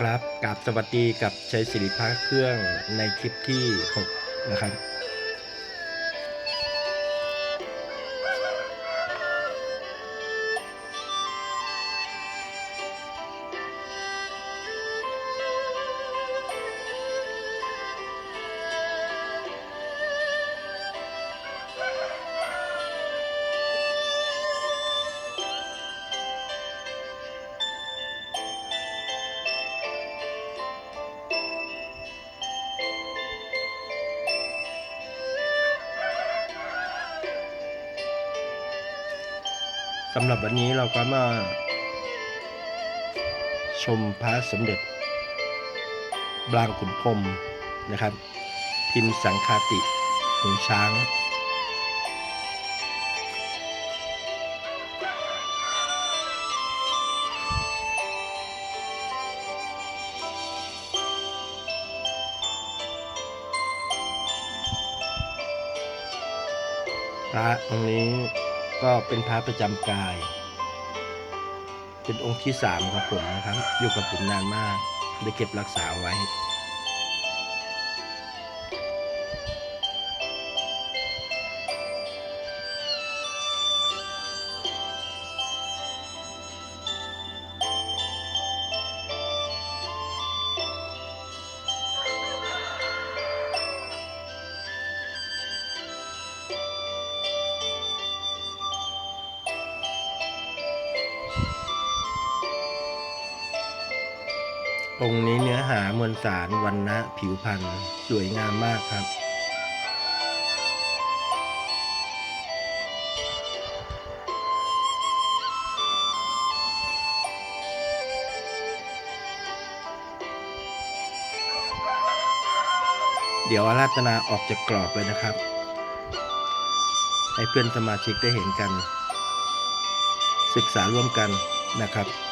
ครับกับสวัสดีกับชัยศิริพักเครื่องในคลิปที่ 6 นะครับ สำหรับวันนี้เราก็มา ชมพระสมเด็จบางขุนพรมนะครับ พิมพ์สังคาติหูช้าง พระองค์นี้ ก็เป็นพระประจำกาย เป็นองค์ที่สามของผมนะครับ อยู่กับผมนานมาก ได้เก็บรักษาไว้ องค์นี้เนื้อหามวลสารวันนะผิวพรรณสวยงามมากครับ เดี๋ยวอาราธนาออกจากกรอบเลยนะครับ ให้เพื่อนสมาชิกได้เห็นกัน ศึกษาร่วมกันนะครับ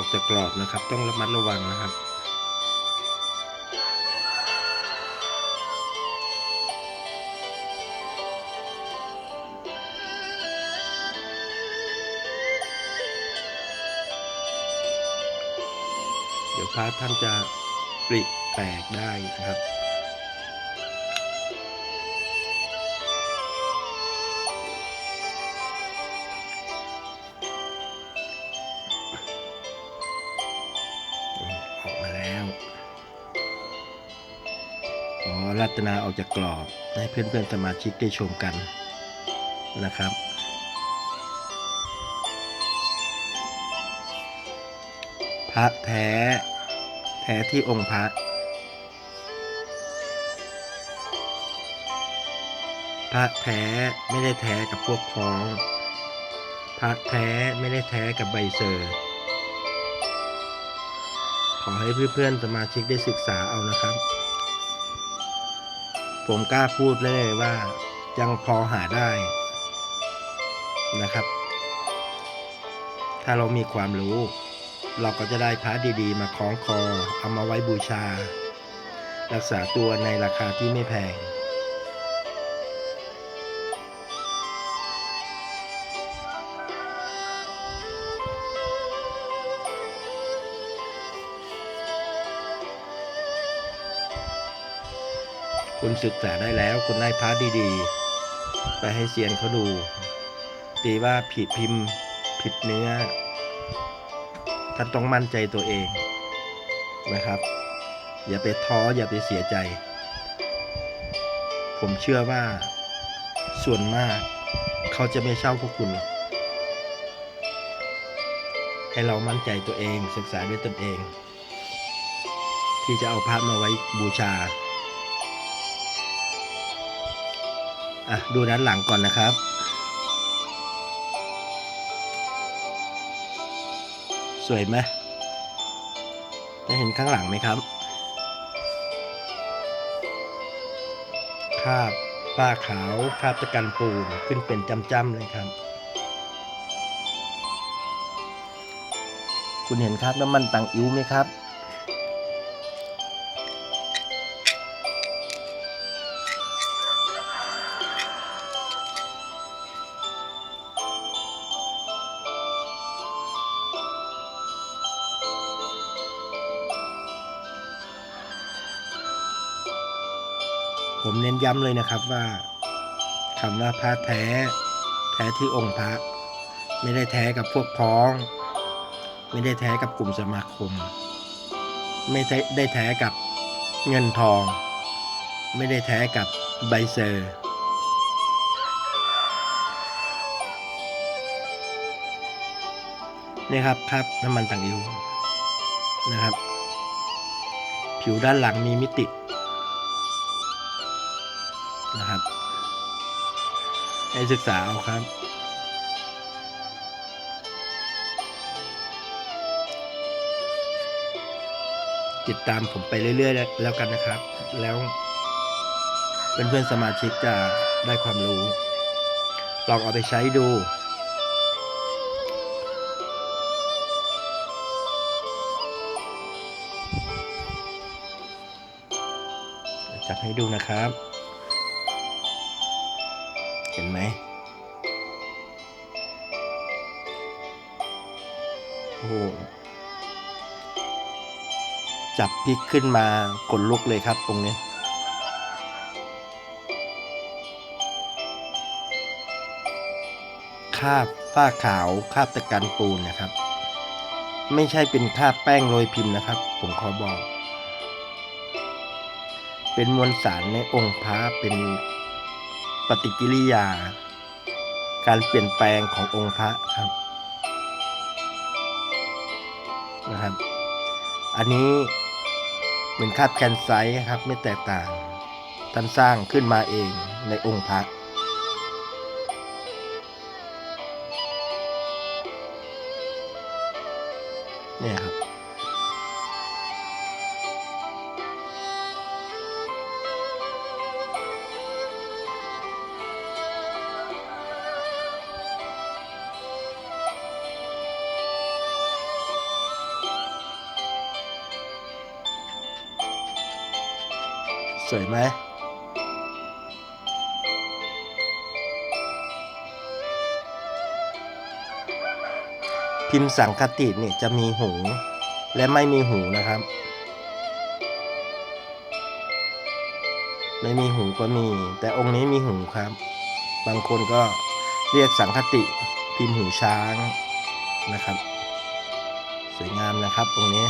อออกจากกรอบนะครับ ต้องระมัดระวังนะครับเดี๋ยวพระท่านจะปริแตกได้นะครับ นาออกจากกรอบให้เพื่อนๆสมาชิกได้ชมกันนะครับ พระแท้ แท้ที่องค์พระพระแท้ไม่ได้แท้กับพวกพ้อง พระแท้ไม่ได้แท้กับใบเซอร์ ขอให้เพื่อนๆสมาชิกได้ศึกษาเอานะครับ ผมกล้าพูดเลยว่ายังพอหาได้นะครับ ถ้าเรามีความรู้ เราก็จะได้พระดีๆ มาคล้องคอ เอามาไว้บูชา รักษาตัวในราคาที่ไม่แพง คุณศึกษาได้แล้ว คุณได้พระดีๆ ไปให้เซียนเขาดู ตีว่าผิดพิมพ์ ผิดเนื้อ ท่านต้องมั่นใจตัวเองนะครับ อย่าไปท้ออย่าไปเสียใจ ผมเชื่อว่าส่วนมาก เขาจะไม่เช่าพวกคุณหรอกให้เรามั่นใจตัวเองศึกษาด้วยตนเอง ที่จะเอาพระมาไว้บูชา อะดูด้านหลังก่อนนะครับสวยไหมจะเห็นข้างหลังไหมครับคราบฝ้าขาวคราบตะกันปูขึ้นเป็นจำๆเลยครับ คุณเห็นคราบน้ำมันตังอิ้วไหมครับ ย้ำเลยนะครับว่าคำว่าพระแท้ แท้ที่องค์พระ ไม่ได้แท้กับพวกพ้อง ไม่ได้แท้กับกลุ่มสมาคม ไม่ได้ได้แท้กับเงินทอง ไม่ได้แท้กับใบเซอร์นี่ครับครับน้ำมันต่างอิวนะครับ ผิวด้านหลังมีมิติ นะครับให้ศึกษาเอาครับ ติดตามผมไปเรื่อยๆ แล้วกันนะครับ แล้วเพื่อนๆสมาชิกจะได้ความรู้ ลองเอาไปใช้ดูจับให้ดูนะครับ เห็นไหม โอ้โหจับพลิกขึ้นมาขนลุกเลยครับตรงนี้ คาบฝ้าขาวคาบตะกันปูนนะครับ ไม่ใช่เป็นคาบแป้งโรยพิมพ์นะครับ ผมขอบอก เป็นมวลสารในองค์พระเป็น ปฏิกิริยา การเปลี่ยนแปลงขององค์พระครับนะครับ อันนี้เหมือนคาบแคนไซครับไม่แตกต่างท่านสร้างขึ้นมาเองในองค์พระเนี่ยครับ สวยไหมพิมพ์สังคติเนี่ยจะมีหู และไม่มีหูนะครับ ไม่มีหูก็มี แต่องค์นี้มีหูครับ บางคนก็เรียกสังคติพิมพ์หูช้างนะครับ สวยงามนะครับองค์นี้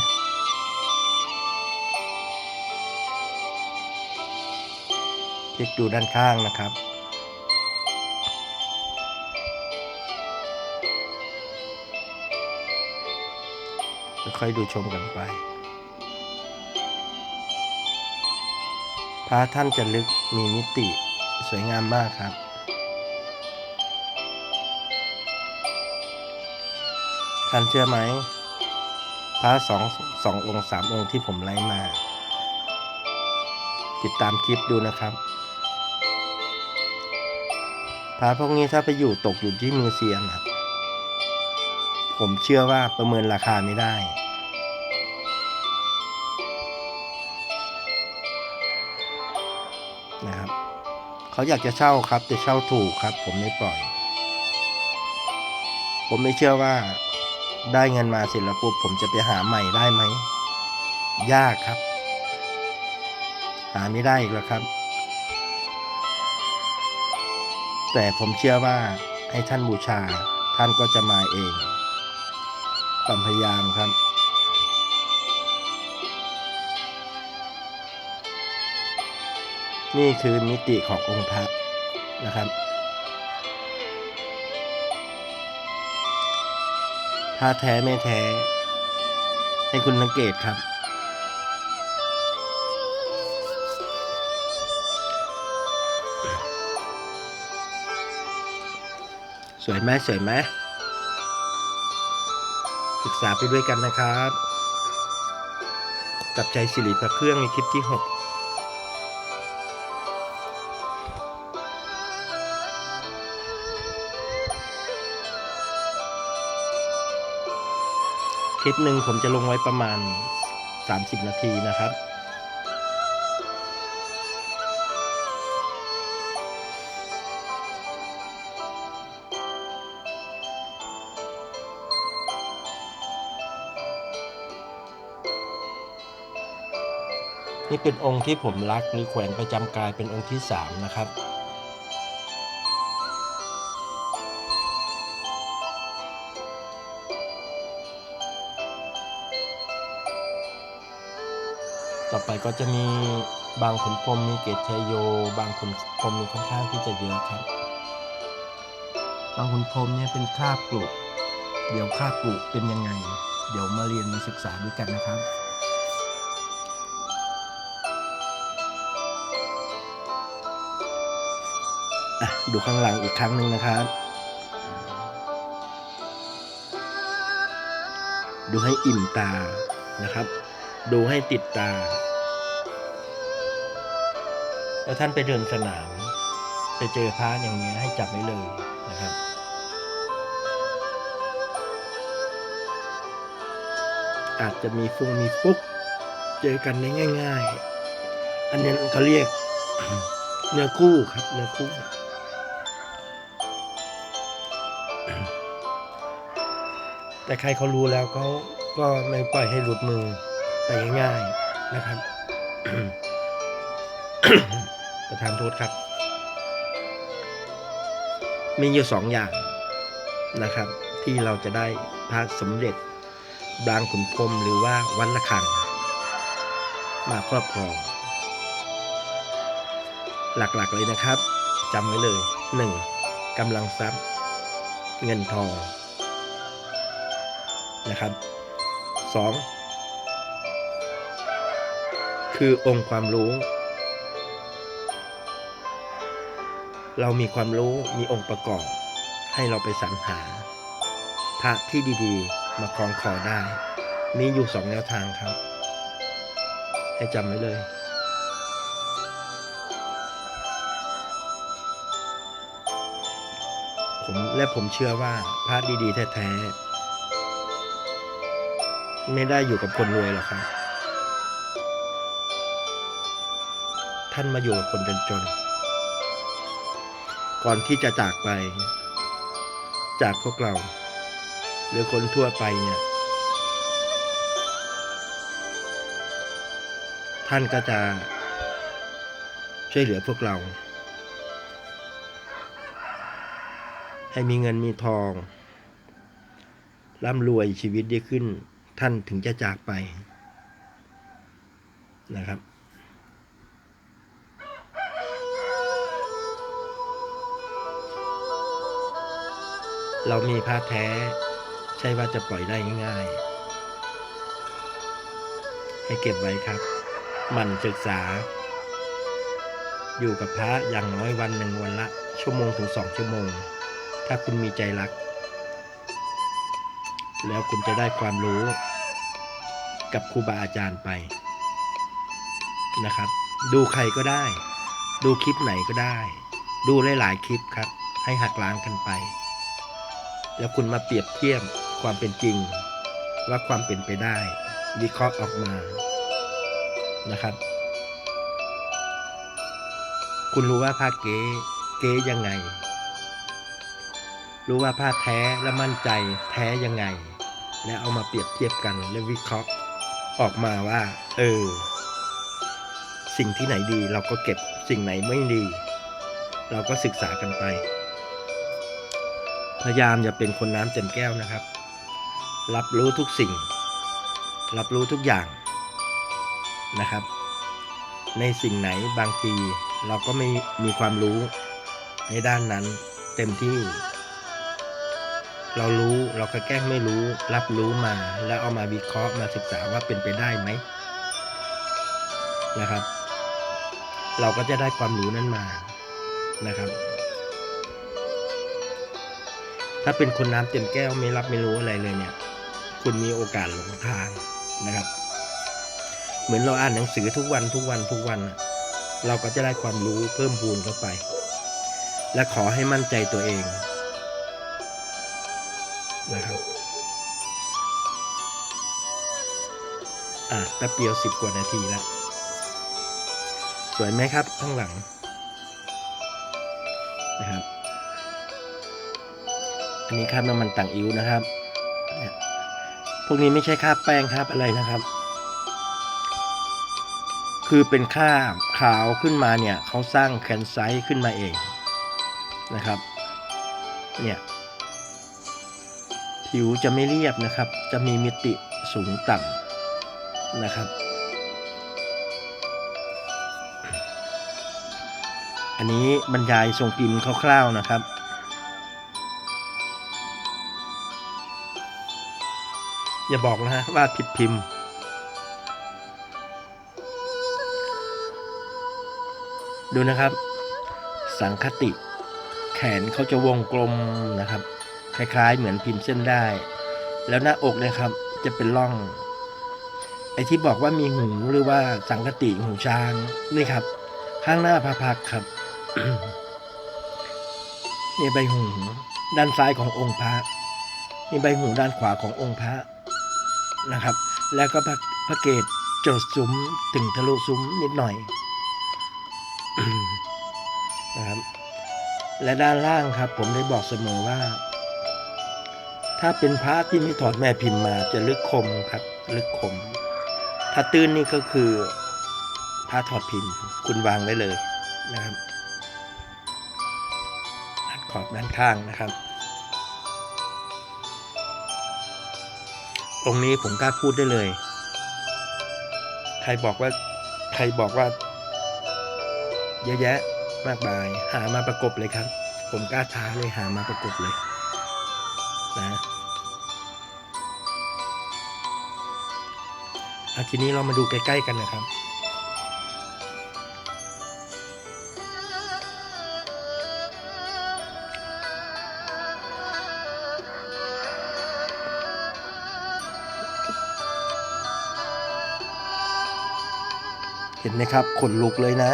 ช็คดูด้านข้างนะครับ ค่อยดูชมกันไป พระท่านจะลึกมีมิติสวยงามมากครับท่านเชื่อไหมพระสองสององค์สามองค์ที่ผมไล่มา ติดตามคลิปดูนะครับ พระพวกนี้ถ้าไปอยู่ตกอยู่ที่มือเซียนอะผมเชื่อว่าประเมินราคาไม่ได้ นะครับ เขาอยากจะเช่าครับ แต่เช่าถูกครับ ผมไม่ปล่อย ผมไม่เชื่อว่าได้เงินมาเสร็จแล้วปุ๊บผมจะไปหาใหม่ได้ไหม ยากครับ หาไม่ได้อีกแล้วครับ แต่ผมเชื่อว่าให้ท่านบูชาท่านก็จะมาเองความพยายามครับ นี่คือมิติขององค์พระนะครับ ถ้าแท้ไม่แท้ ให้คุณสังเกตครับ สวยไหมสวยไหมศึกษาไปด้วยกันนะครับ กับใจสิริพระเครื่องในคลิปที่ 6คลิปหนึ่งผมจะลงไว้ประมาณ 30 นาทีนะครับ เป็นองค์ที่ผมรักมีแขวนประจำกายเป็นองค์ที่สามนะครับ ต่อไปก็จะมีบางขุนพรหมมีเกตชัยโย บางขุนพรหมมีค่อนข้างที่จะเยอะครับ บางขุนพรหมเนี่ยเป็นคราบปลูกเดี๋ยวคราบปลูกเป็นยังไง เดี๋ยวมาเรียนมาศึกษาด้วยกันนะครับ ดูข้างหลังอีกครั้งหนึ่งนะครับ ดูให้อิ่มตานะครับ ดูให้ติดตา แล้วท่านไปเดินสนาม ไปเจอพระอย่างเงี้ยให้จับไว้เลยนะครับอาจจะมีฟุงมีฟุกเจอกันได้ง่าย ๆ อันนี้เขาเรียกเนื้อคู่ครับเนื้อคู่ แต่ใครเขารู้แล้วเขาก็ไม่ปล่อยให้หลุดมือไปง่ายๆนะครับประธานโทษครับ มีอยู่สองอย่างนะครับ ที่เราจะได้พระสมเด็จบางขุนพรหมหรือว่าวัดละคัง มาครอบครอง หลักๆเลยนะครับจำไว้เลย 1. กำลังทรัพย์ เงินทอง นะครับ 2. คือองค์ความรู้ เรามีความรู้มีองค์ประกอบ ให้เราไปสรรหา พระที่ดีๆ มาคล้องคอได้ มีอยู่สองแนวทางครับ ให้จำไว้เลยผมและผมเชื่อว่าพระดีๆแท้ๆ ไม่ได้อยู่กับคนรวยหรอกครับ ท่านมาอยู่กับคนจนๆ ก่อนที่จะจากไป จากพวกเรา หรือคนทั่วไปเนี่ย ท่านก็จะช่วยเหลือพวกเรา ให้มีเงินมีทองร่ำรวยชีวิตดีขึ้น ท่านถึงจะจากไปนะครับ เรามีพระแท้ ใช่ว่าจะปล่อยได้ง่ายๆ ให้เก็บไว้ครับ มันศึกษา อยู่กับพระอย่างน้อยวันหนึ่งวันละ ชั่วโมงถึงสองชั่วโมง ถ้าคุณมีใจรัก แล้วคุณจะได้ความรู้ กับครูบาอาจารย์ไปนะครับ ดูใครก็ได้ ดูคลิปไหนก็ได้ ดูหลายๆคลิปครับ ให้หักล้างกันไป แล้วคุณมาเปรียบเทียบความเป็นจริง ว่าความเป็นไปได้ วิเคราะห์ออกมานะครับ คุณรู้ว่าผ้าเก๊เก๊ยังไง รู้ว่าผ้าแท้และมั่นใจแท้ยังไง และเอามาเปรียบเทียบกันและวิเคราะห์ ออกมาว่า เออ สิ่งที่ไหนดีเราก็เก็บสิ่งไหนไม่ดี เราก็ศึกษากันไป พยายามอย่าเป็นคนน้ำเต็มแก้วนะครับ รับรู้ทุกสิ่ง รับรู้ทุกอย่างนะครับ ในสิ่งไหนบางทีเราก็ไม่มีความรู้ในด้านนั้นเต็มที่ เรารู้เราก็แกล้งไม่รู้ รับรู้มา แล้วเอามาวิเคราะห์มาศึกษาว่าเป็นไปได้ไหมนะครับ เราก็จะได้ความรู้นั้นมานะครับ ถ้าเป็นคนน้ำเต็มแก้วไม่รับไม่รู้อะไรเลยเนี่ย คุณมีโอกาสหลงทางนะครับ เหมือนเราอ่านหนังสือทุกวันทุกวันทุกวันน่ะเราก็จะได้ความรู้เพิ่มพูนเข้าไป และขอให้มั่นใจตัวเอง นะครับอะแป๊บเดียวสิบกว่านาทีแล้วสวยไหมครับข้างหลังนะครับ อันนี้คราบน้ำมันต่างอิ้วนะครับ พวกนี้ไม่ใช่คราบแป้งคราบอะไรนะครับ คือเป็นคราบขาวขึ้นมาเนี่ยเขาสร้างแคนไซต์ขึ้นมาเองนะครับ เนี่ย ผิวจะไม่เรียบนะครับ จะมีมิติสูงต่ำนะครับ อันนี้บรรยายทรงพิมพ์คร่าวๆนะครับอย่าบอกนะฮะว่าผิดพิมพ์ ดูนะครับ สังคติ แขนเขาจะวงกลมนะครับ คล้ายๆ เหมือนพิมพ์เส้นได้ แล้วหน้าอกนะครับจะเป็นร่อง ไอ้ที่บอกว่ามีหูหรือว่าสังคติหูช้างนี่ครับ ข้างหน้าพระพักครับนี่ใบหูด้านซ้ายขององค์พระนี่ใบหูด้านขวาขององค์พระนะครับ แล้วก็พระพระเกศจดซุ้มถึงทะลุซุ้มนิดหน่อยนะครับและด้านล่างครับ ผมได้บอกเสมอว่า ถ้าเป็นพระที่ไม่ถอดแม่พิมพ์มาจะลึกคมครับลึกคม ถ้าตื้นนี่ก็คือพระถอดพิมพ์ คุณวางไว้เลยนะครับด้านขอบด้านข้างนะครับองค์นี้ผมกล้าพูดได้เลย ใครบอกว่าใครบอกว่า เยอะแยะมากมายหามาประกบเลยครับ ผมกล้าท้าเลยหามาประกบเลย นะ อทีนี้เรามาดูใกล้ๆกันนะครับ เห็นไหมครับขนลุกเลยนะ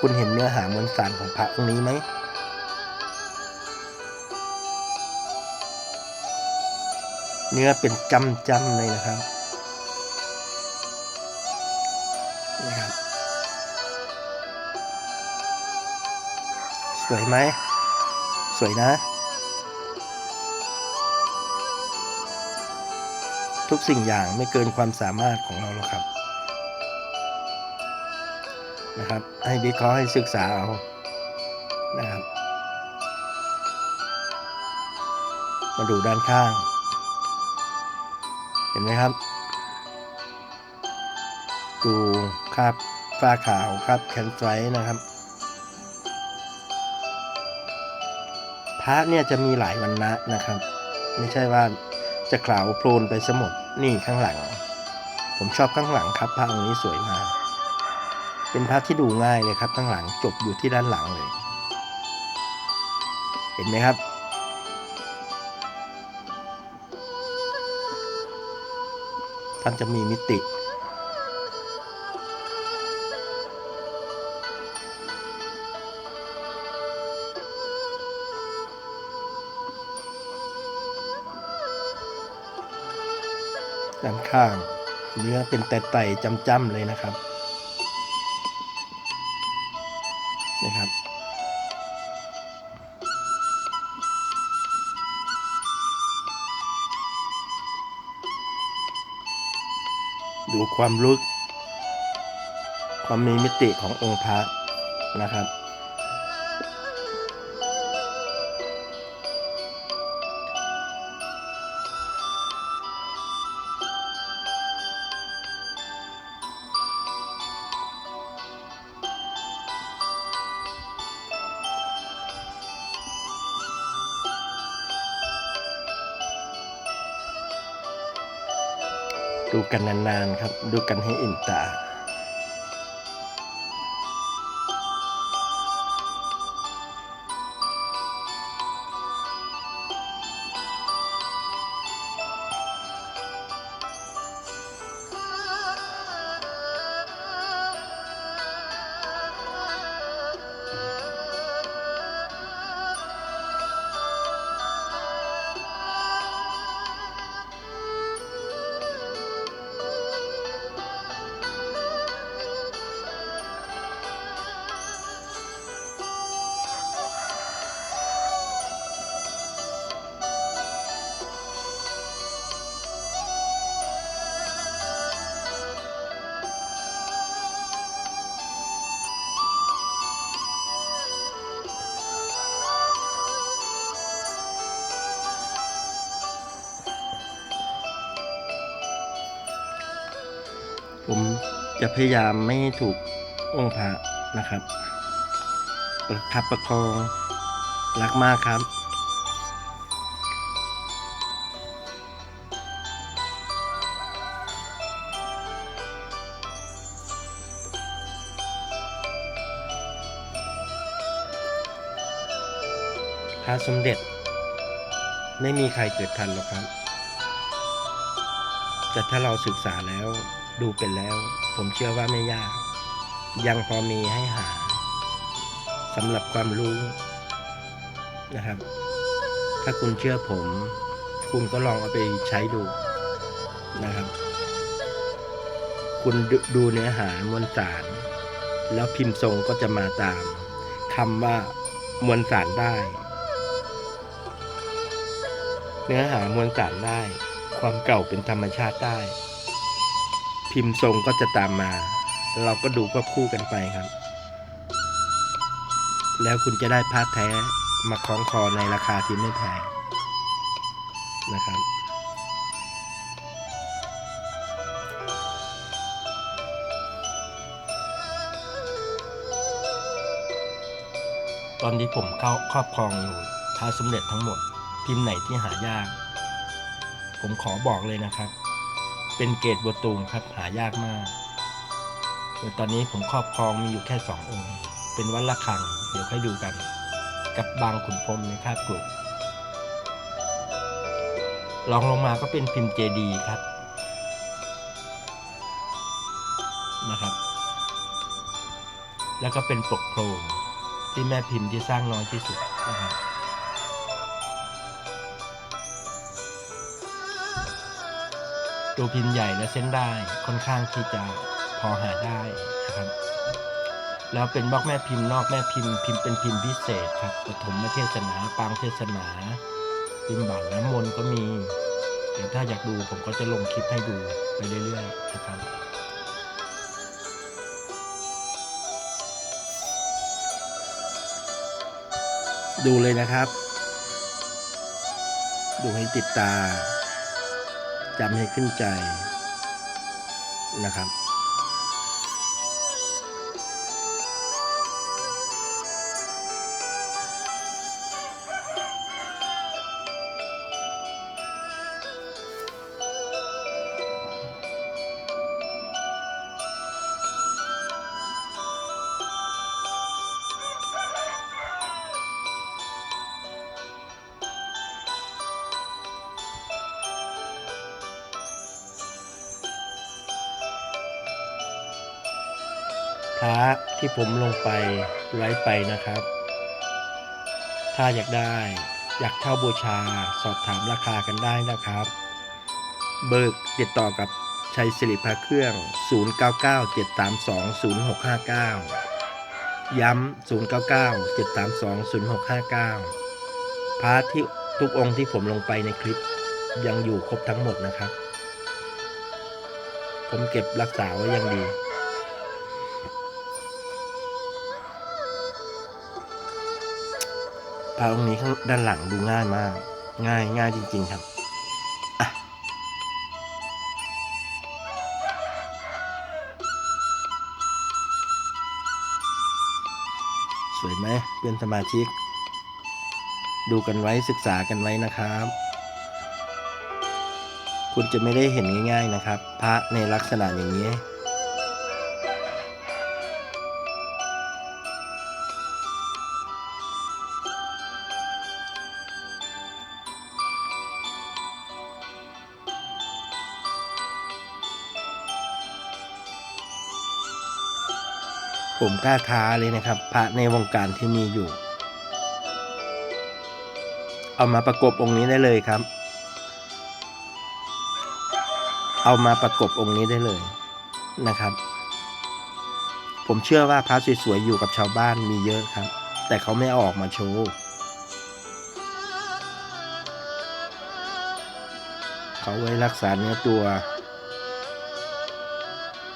คุณเห็นเนื้อหามวลสารของพระองค์นี้ไหม เนื้อเป็นจำจำเลยนะครับนะครับ สวยไหม สวยนะ ทุกสิ่งอย่างไม่เกินความสามารถของเราหรอกครับ นะครับ ให้วิเคราะห์ให้ศึกษาเอา นะครับ มาดูด้านข้าง ห็นไหมครับ ดูคราบฝ้าขาวคราบแคนไฟนะครับพระเนี่ยจะมีหลายวันนะนะครับ ไม่ใช่ว่าจะขาวโพลนไปสมดนี่ข้างหลัง ผมชอบข้างหลังครับพระองค์นี้สวยมากเป็นพระที่ดูง่ายเลยครับ ข้างหลังจบอยู่ที่ด้านหลังเลย เห็นไหมครับ ท่านจะมีมิติ ด้านข้างเนื้อเป็นแต่ไต่จำๆเลยนะครับ ความลึก ความมีมิติขององค์พระนะครับ นานๆครับ ดูกันให้อิ่มตา ผมจะพยายามไม่ถูกองค์พระนะครับ ประคับประคอง รักมากครับพระสมเด็จ ไม่มีใครเกิดทันหรอกครับ แต่ถ้าเราศึกษาแล้ว ดูเป็นแล้ว ผมเชื่อว่าไม่ยาก ยังพอมีให้หาสำหรับความรู้นะครับ ถ้าคุณเชื่อผม คุณก็ลองเอาไปใช้ดูนะครับ คุณดูดูเนื้อหามวลสาร แล้วพิมพ์ทรงก็จะมาตามคำว่ามวลสารได้ เนื้อหามวลสารได้ ความเก่าเป็นธรรมชาติได้ พิมพ์ทรงก็จะตามมา เราก็ดูควบคู่กันไปครับ แล้วคุณจะได้ผ้าแท้มาคล้องคอในราคาที่ไม่แพงนะครับตอนนี้ผมเข้าครอบครองอยู่พระสมเด็จทั้งหมด พิมพ์ไหนที่หายาก ผมขอบอกเลยนะครับ เป็นเกรดบัวตูมครับ หายากมากแต่ตอนนี้ผมครอบครองมีอยู่แค่สององค์ เป็นวัดละคัง เดี๋ยวค่อยดูกัน กับบางขุนพรมในคาบกลุ่มลองลงมาก็เป็นพิมพ์เจดีครับนะครับ แล้วก็เป็นปกโพรงที่แม่พิมพ์ที่สร้างน้อยที่สุดนะครับ ตัวพิมพ์ใหญ่และเส้นได้ค่อนข้างที่จะพอหาได้นะครับ แล้วเป็นบล็อกแม่พิมพ์นอกแม่พิมพ์พิมพ์เป็นพิมพ์พิเศษครับปฐมเทศนาปางเทศนา พิมพ์บาทน้ำมนต์ก็มีเดี๋ยวถ้าอยากดูผมก็จะลงคลิปให้ดูไปเรื่อยๆนะครับดูเลยนะครับ ดูให้ติดตา จำให้ขึ้นใจนะครับ ที่ผมลงไปไว้ไปนะครับ ถ้าอยากได้อยากเข้าบูชาสอบถามราคากันได้นะครับ เบิกติดต่อกับชัยสิริพระเครื่อง 0997320659 ย้ำ 0997320659 พระที่ทุกองค์ที่ผมลงไปในคลิปยังอยู่ครบทั้งหมดนะครับ ผมเก็บรักษาไว้ย่างดี พระองค์นี้ข้างด้านหลังดูง่ายมาก ง่ายง่ายจริง ๆครับสวยไหมเพื่อนสมาชิก ดูกันไว้ศึกษากันไว้นะครับ คุณจะไม่ได้เห็นง่าย ๆนะครับ พระในลักษณะอย่างนี้ กล้าท้าเลยนะครับ พระในวงการที่มีอยู่ เอามาประกบองค์นี้ได้เลยครับ เอามาประกบองค์นี้ได้เลยนะครับ ผมเชื่อว่าพระสวยๆอยู่กับชาวบ้านมีเยอะครับ แต่เขาไม่เอาออกมาโชว์เขาไว้รักษาเนื้อตัว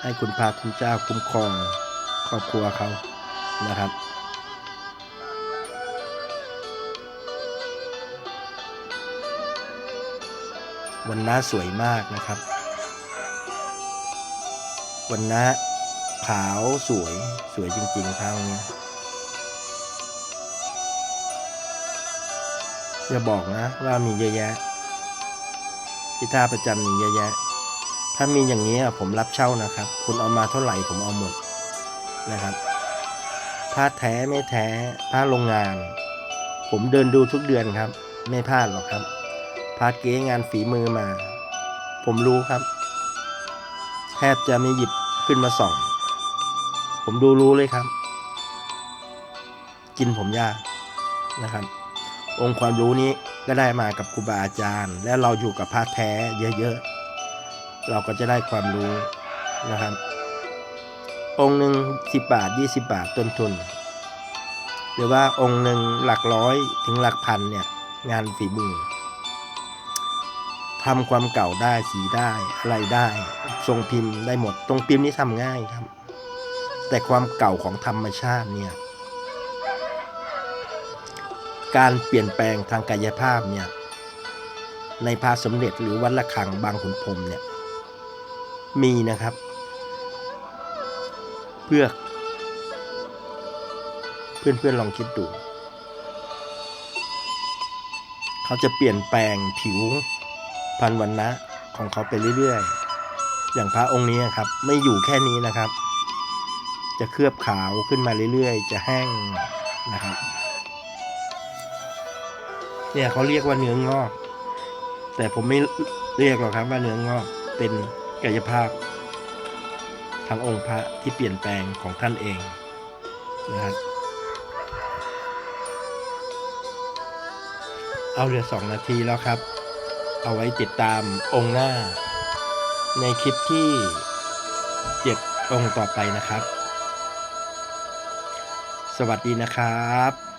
ให้คุณพระคุณเจ้าคุ้มครอง รอบครัวเขานะครับ วันน้าสวยมากนะครับ วันนะขาวสวยสวยจริงๆครั้งนี้อย่าบอกนะว่ามีเยอะแยะที่ท่าประจันมีเยอะแยะ ถ้ามีอย่างนี้ผมรับเช่านะครับ คุณเอามาเท่าไหร่ผมเอาหมด นะครับผ้าแท้ไม่แท้ผ้าโรงงาน ผมเดินดูทุกเดือนครับ ไม่พลาดหรอกครับพาเก๊งานฝีมือมา ผมรู้ครับแทบจะไม่หยิบขึ้นมาส่อง ผมดูรู้เลยครับ กินผมยากนะครับ องค์ความรู้นี้ก็ได้มากับครูบาอาจารย์ และเราอยู่กับพระแท้เยอะๆ เราก็จะได้ความรู้นะครับ องค์หนึ่งสิบบาทยี่สิบาทต้นทุน หรือว่าองค์หนึ่งหลักร้อยถึงหลักพันเนี่ยงานฝีมือทำความเก่าได้สีได้อะไรได้ทรงพิมพ์ได้หมด ตรงพิมพ์นี่ทำง่ายครับ แต่ความเก่าของธรรมชาติเนี่ยการเปลี่ยนแปลงทางกายภาพเนี่ยในพระสมเด็จหรือวัดระฆังบางขุนพรมเนี่ยมีนะครับ พื่อเพื่อนๆลองคิดดู เขาจะเปลี่ยนแปลงผิวพันวันนะของเขาไปเรื่อยๆ อย่างพระองค์นี้ครับ ไม่อยู่แค่นี้นะครับ จะเคลือบขาวขึ้นมาเรื่อยๆ จะแห้งนะครับ เนี่ยเขาเรียกว่าเนื้องอก แต่ผมไม่เรียกหรอกครับว่าเนื้องอกเป็นกายภาพ ทางองค์พระที่เปลี่ยนแปลงของท่านเองนะครับเอาเหลือสองนาทีแล้วครับ เอาไว้ติดตามองค์หน้า ในคลิปที่เจ็ดองค์ต่อไปนะครับ สวัสดีนะครับ